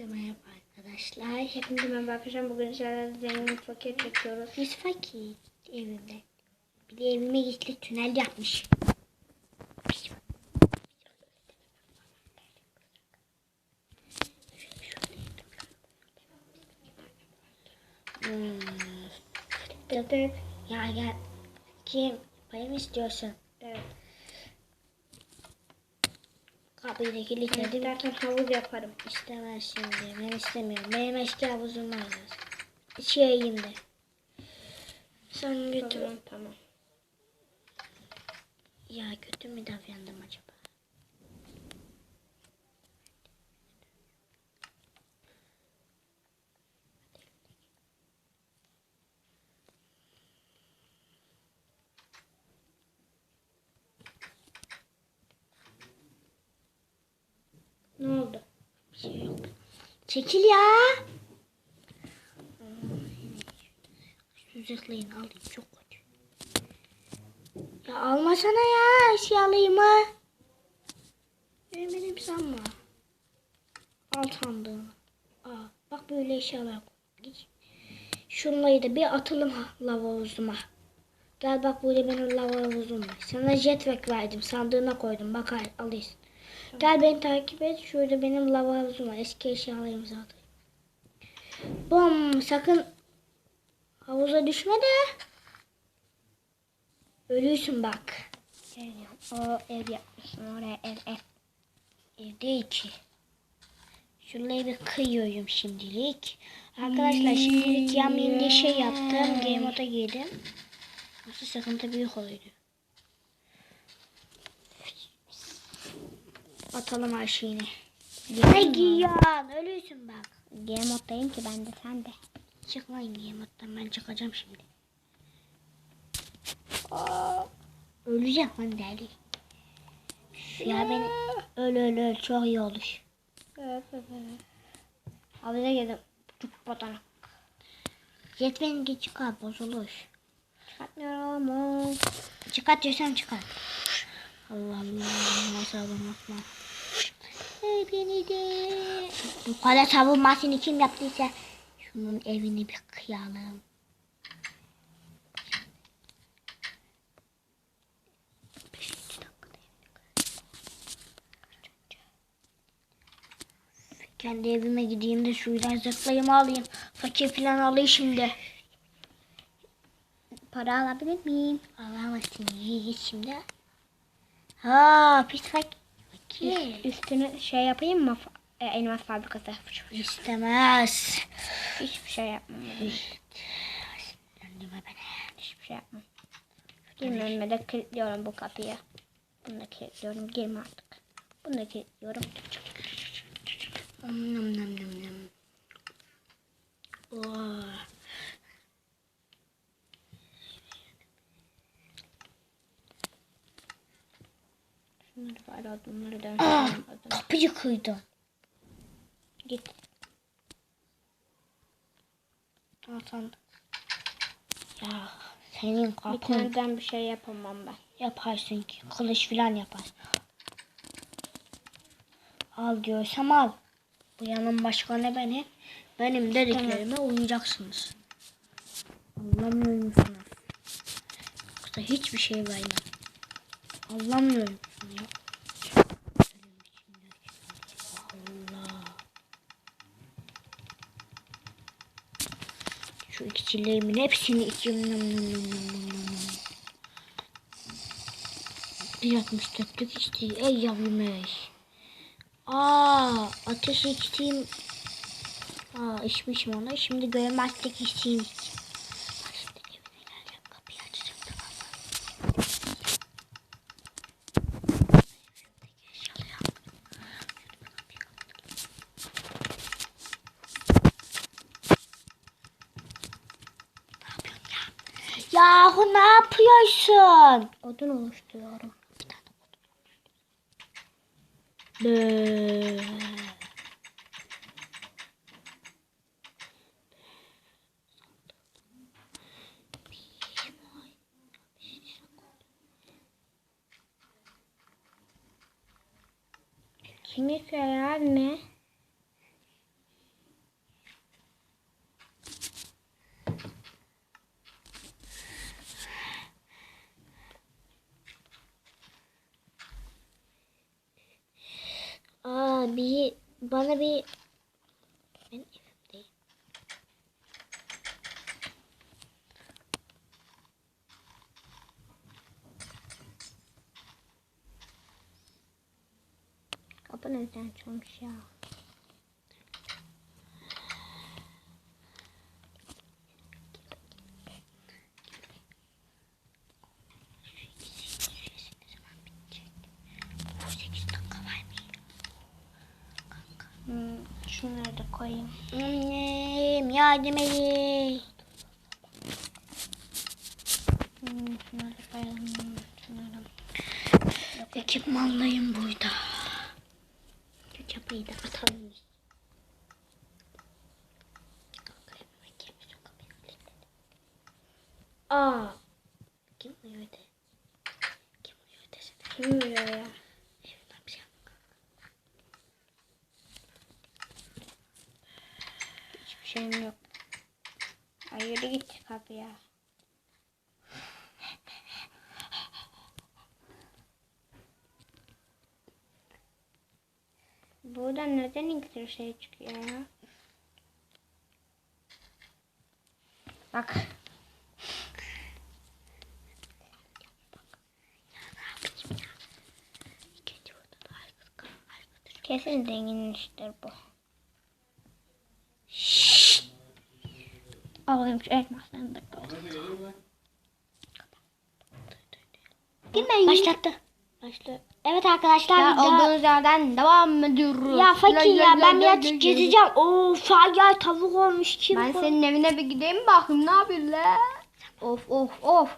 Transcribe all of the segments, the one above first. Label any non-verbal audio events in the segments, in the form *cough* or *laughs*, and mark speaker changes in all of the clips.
Speaker 1: Merhaba arkadaşlar. Hepinize merhaba arkadaşlar. Bugün sizlerle zengin fakir çekiyoruz. Biz fakir evinde. Bir de evime gizli tünel yapmış. Hmm. Ya gel. Kim? Payı mı istiyorsun? Da kilitledim. Derken havuz yaparım. İstemez şimdi. Ben istemiyorum. Benim eski havuzum var. İçeyim de. Sen götür. Tamam tamam. Ya kötü mü davrandım acaba? Ne oldu? Bir şey yok. Çekil ya. Zırhlayın alayım çok kötü. Ya almasana ya eşyalıyımı. Benim benim sanma. Al sandığını. Aa, bak böyle eşyalar koy. Git. Şunları da bir atalım ha, lava. Gel bak burada benim lava var. Sana jetpack verdim. Sandığına koydum. Bak al, alırsın. Gel beni takip et. Şurada benim lava havuzum var. Eski eşyalarım zaten. Bom sakın havuza düşme de. Ölürsün bak.
Speaker 2: O ev yapmışsın oraya ev ev.
Speaker 1: Evde iki. Şurayı bir kıyıyorum şimdilik. Arkadaşlar şimdilik yamayayım diye şey yaptım. Game moda girdim. Nasıl sıkıntı büyük oluyordu. Atalım her şeyini. Ne giyiyorsun? Ölürsün bak.
Speaker 2: Game moddayım ki ben de sen de.
Speaker 1: Çık lan game moddan ben çıkacağım şimdi. Aa, öleceğim lan deli. Ya beni öl öl öl çok iyi olur.
Speaker 2: Evet evet. Havuza girdim. Çok batanak.
Speaker 1: Yetmeyin çıkar bozulur.
Speaker 2: Çıkartmıyorum ama.
Speaker 1: Çıkart. Allah Allah nasıl savunmasın. Ey beni de. Bu kadar savunmasını kim yaptıysa şunun evini bir kıyalım. Evini. Kendi evime gideyim de şuradan zırhlayımı alayım. Fakir falan alayım şimdi.
Speaker 2: Para alabilir miyim?
Speaker 1: Alamazsın şimdi. Ha pis fakir. Fakir.
Speaker 2: Üstünü şey yapayım mı? E, elmas fabrikası.
Speaker 1: İstemez.
Speaker 2: Hiçbir şey yapmam.
Speaker 1: Sinirlendirme beni.
Speaker 2: Hiçbir şey yapmam. Girmeme de kilitliyorum bu kapıyı. Bunu da kilitliyorum. Girme artık. Bunu da kilitliyorum.
Speaker 1: Nam nam nam nam. Oh.
Speaker 2: Şunları bari bunları da
Speaker 1: Ah,
Speaker 2: önce
Speaker 1: kapıyı kıydın.
Speaker 2: Git.
Speaker 1: Al sen. Ya senin kapın
Speaker 2: taneden bir şey yapamam ben.
Speaker 1: yaparsın ki. Kılıç filan yapar. Al diyorsam al. Bu yanın başkanı beni. Benim dediklerime uyacaksınız. Anlamıyor musunuz? Yoksa hiçbir şey vermem. Anlamıyor musun ya? Allah. Şu ikilerimin hepsini içiyorum. Bir 64'lük isteği. Ey yavrum ey. Aa, ateş içtiğim. Aa, içmişim onu. Şimdi görmezlik içtiğim için. Bak şimdi evine geleceğim. Kapıyı açacağım tamam mı? Şuradaki eşyaları al. Şöyle bir kapıyı kapatalım. Ne yapıyorsun ya? Yahu ne yapıyorsun?
Speaker 2: Odun oluşturuyorum.
Speaker 1: Bir tane Böööö.
Speaker 2: Kimi sever mi?
Speaker 1: Bana bir... Ben evimdeyim.
Speaker 2: Kapı neden açılmış ya?
Speaker 1: Bu 8 dakika var mı?
Speaker 2: Hmm, şunları da koyayım.
Speaker 1: Annem yardım edin.
Speaker 2: Hmm, şunları da koyalım. Şunları.
Speaker 1: Ekipmanlayım burada. Şu çapayı da atalım. Aa. Kim uyuyordu? Kim uyuyordu desene.
Speaker 2: Kim biliyor ya?
Speaker 1: Evimden bir şey yapma.
Speaker 2: Hiçbir şeyim yok. Ay yürü git kapıya. Buradan neden iksir şey çıkıyor ya? Bak. Kesin zenginin işidir bu. Alayım şu elmaslarını da koyayım. Girmeyin.
Speaker 1: Başlattı. Başla. Evet arkadaşlar.
Speaker 2: Ya
Speaker 1: bir daha-
Speaker 2: olduğunuz yerden devam ediyoruz.
Speaker 1: Ya fakir ya ben
Speaker 2: biraz
Speaker 1: birazcık gezeceğim. Of ya tavuk olmuş kim
Speaker 2: Ben
Speaker 1: bu?
Speaker 2: senin evine bir gideyim bakayım ne yapıyorsun la? Of of of.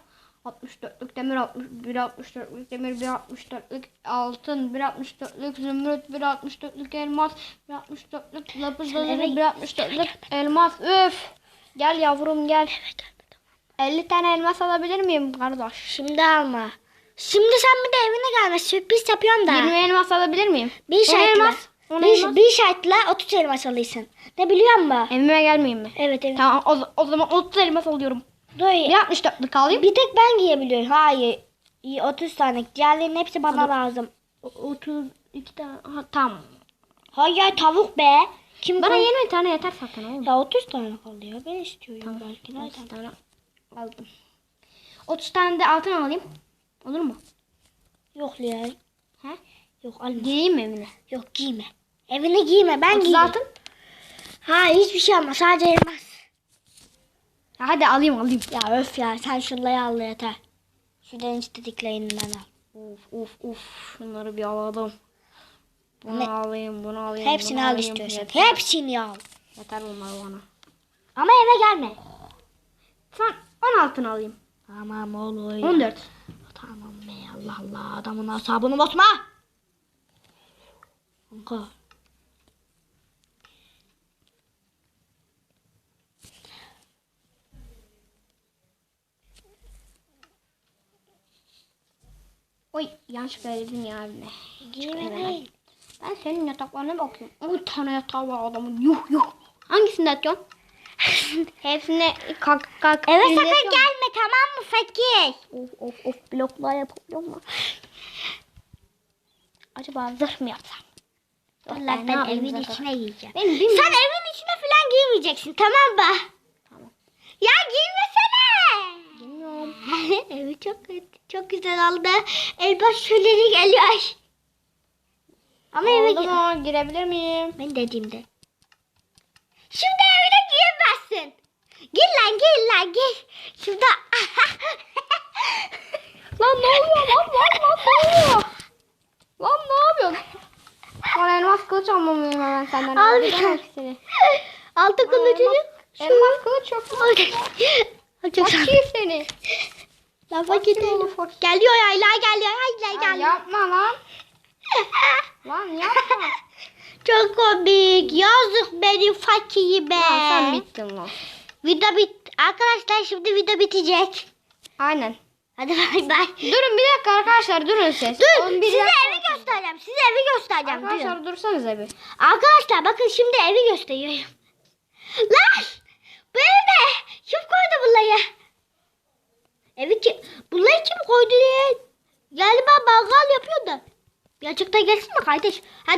Speaker 2: 64'lük demir, 61 64'lük demir, 1 64'lük altın, 1 64'lük zümrüt, 1 64'lük elmas, 1 64'lük lapis lazuli,
Speaker 1: git.
Speaker 2: 1 64'lük elmas. Üf. Gel yavrum gel. 50 tane elmas alabilir miyim kardeş?
Speaker 1: Şimdi alma. Şimdi sen bir de evine gelme. Sürpriz yapıyorsun da.
Speaker 2: 20 elmas alabilir miyim?
Speaker 1: Bir şartla. Bir,
Speaker 2: elmas.
Speaker 1: bir şartla 30 elmas alırsın. Ne biliyor musun?
Speaker 2: Evime gelmeyeyim mi?
Speaker 1: Evet evet.
Speaker 2: Tamam o, o zaman 30 elmas alıyorum.
Speaker 1: Dur.
Speaker 2: 1 64'lük alayım.
Speaker 1: Bir tek ben giyebiliyorum. Hayır. İyi, 30 tane. Diğerlerinin hepsi bana
Speaker 2: Hadi.
Speaker 1: lazım.
Speaker 2: 32 tane. Ha, tamam.
Speaker 1: Hayır tavuk be. Kim
Speaker 2: Bana
Speaker 1: koy-
Speaker 2: 20 tane yeter zaten oğlum.
Speaker 1: Ya 30 tane kalıyor. Ben istiyorum
Speaker 2: Tamam.
Speaker 1: belki.
Speaker 2: 30
Speaker 1: Nereden?
Speaker 2: tane aldım. 30 tane de altın alayım. Olur mu?
Speaker 1: Yok ya.
Speaker 2: He?
Speaker 1: Yok alma.
Speaker 2: Gireyim mi evine?
Speaker 1: Yok giyme. Evine giyme. Ben
Speaker 2: 30
Speaker 1: giyeyim.
Speaker 2: altın.
Speaker 1: Ha hiçbir şey ama sadece elmas.
Speaker 2: Ya hadi alayım alayım.
Speaker 1: Ya öf ya sen şunları al yeter. Şuradan istediklerinden al.
Speaker 2: Of of of. Şunları bir alalım. Bunu
Speaker 1: Ne?
Speaker 2: alayım, bunu alayım.
Speaker 1: Hepsini
Speaker 2: bunu
Speaker 1: al
Speaker 2: alayım.
Speaker 1: istiyorsan. Hepsini al.
Speaker 2: yeter bunlar bana.
Speaker 1: Ama eve gelme.
Speaker 2: Sen 10 altın alayım.
Speaker 1: Tamam olur.
Speaker 2: 14.
Speaker 1: Tamam be Allah Allah adamın asabını bozma. Kanka.
Speaker 2: Oy yanlışlıkla dedim ya evine.
Speaker 1: Giyme değil.
Speaker 2: Ben senin yataklarına bakıyorum. 10 tane yatağı var adamın. Yuh yuh. Hangisini atıyorsun? *laughs* Hepsine kalk kalk.
Speaker 1: Eve sakın gelme tamam mı fakir?
Speaker 2: Of of of bloklar yapabiliyor mu? Acaba zırh mı yapsam? Ne
Speaker 1: ben
Speaker 2: yapayım
Speaker 1: evin içine giyeceğim.
Speaker 2: Ben.
Speaker 1: Sen evin içine falan giymeyeceksin tamam mı?
Speaker 2: Tamam.
Speaker 1: Ya giymesene.
Speaker 2: Bilmiyorum. *laughs*
Speaker 1: Evi çok çok güzel oldu. Elbas şöleri geliyor. Ama eve
Speaker 2: Oldu
Speaker 1: gir.
Speaker 2: mu? Girebilir miyim?
Speaker 1: Ben dediğimde. Şimdi evine giremezsin. Gir lan gir lan gir. Şurada. *laughs*
Speaker 2: Lan ne oluyor lan lan lan ne oluyor? Lan ne yapıyorsun? Bana elmas kılıç almamıyım hemen senden.
Speaker 1: Al bir tane.
Speaker 2: hepsini.
Speaker 1: Altı kılıcını.
Speaker 2: Elmas kılıç yok.
Speaker 1: Çok
Speaker 2: Fakir seni. Oğlu fakir.
Speaker 1: Geliyor yayla geliyor yayla
Speaker 2: Ay,
Speaker 1: geliyor.
Speaker 2: yapma lan. Lan yapma. *laughs*
Speaker 1: Çok komik. Yazık benim fakiri be.
Speaker 2: Lan sen bittin lan.
Speaker 1: Video bit. Arkadaşlar şimdi video bitecek.
Speaker 2: Aynen.
Speaker 1: Hadi bay bay.
Speaker 2: Durun bir dakika arkadaşlar durun siz.
Speaker 1: Dur size
Speaker 2: dakika.
Speaker 1: evi göstereceğim. Size evi göstereceğim. Durun.
Speaker 2: Arkadaşlar dursanıza bir.
Speaker 1: Arkadaşlar bakın şimdi evi gösteriyorum. Lan! Bu ev ne? Kim koydu bunları? Evi kim? Bunları kim koydu diye? Galiba mangal yapıyor da. Gerçekten gelsin mi kardeş? Hadi